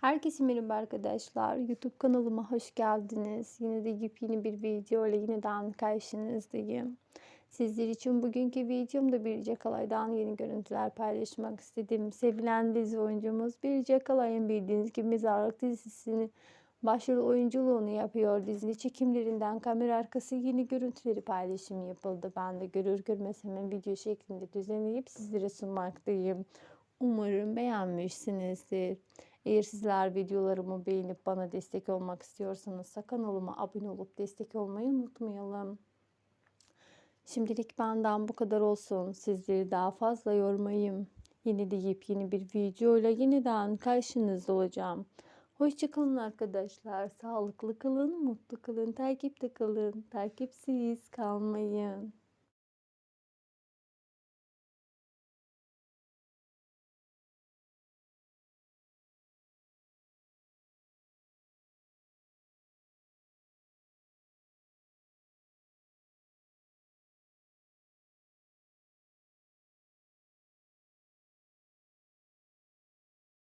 Herkese merhaba arkadaşlar. YouTube kanalıma hoş geldiniz. Yine de yepyeni bir video ile yeniden karşınızdayım. Sizler için bugünkü videomda Birce Kalay'dan yeni görüntüler paylaşmak istedim. Sevilen dizi oyuncumuz Birce Kalay'ın bildiğiniz gibi Mezarlık dizisini başrol oyunculuğunu yapıyor. Dizinin çekimlerinden kamera arkası yeni görüntüleri paylaşım yapıldı. Ben de görür görmez hemen video şeklinde düzenleyip sizlere sunmaktayım. Umarım beğenmişsinizdir. Eğer sizler videolarımı beğenip bana destek olmak istiyorsanız kanalıma abone olup destek olmayı unutmayalım. Şimdilik benden bu kadar olsun. Sizleri daha fazla yormayayım. Yeni de yepyeni bir videoyla yeniden karşınızda olacağım. Hoşçakalın arkadaşlar. Sağlıklı kalın, mutlu kalın, takipte kalın. Takipsiz kalmayın.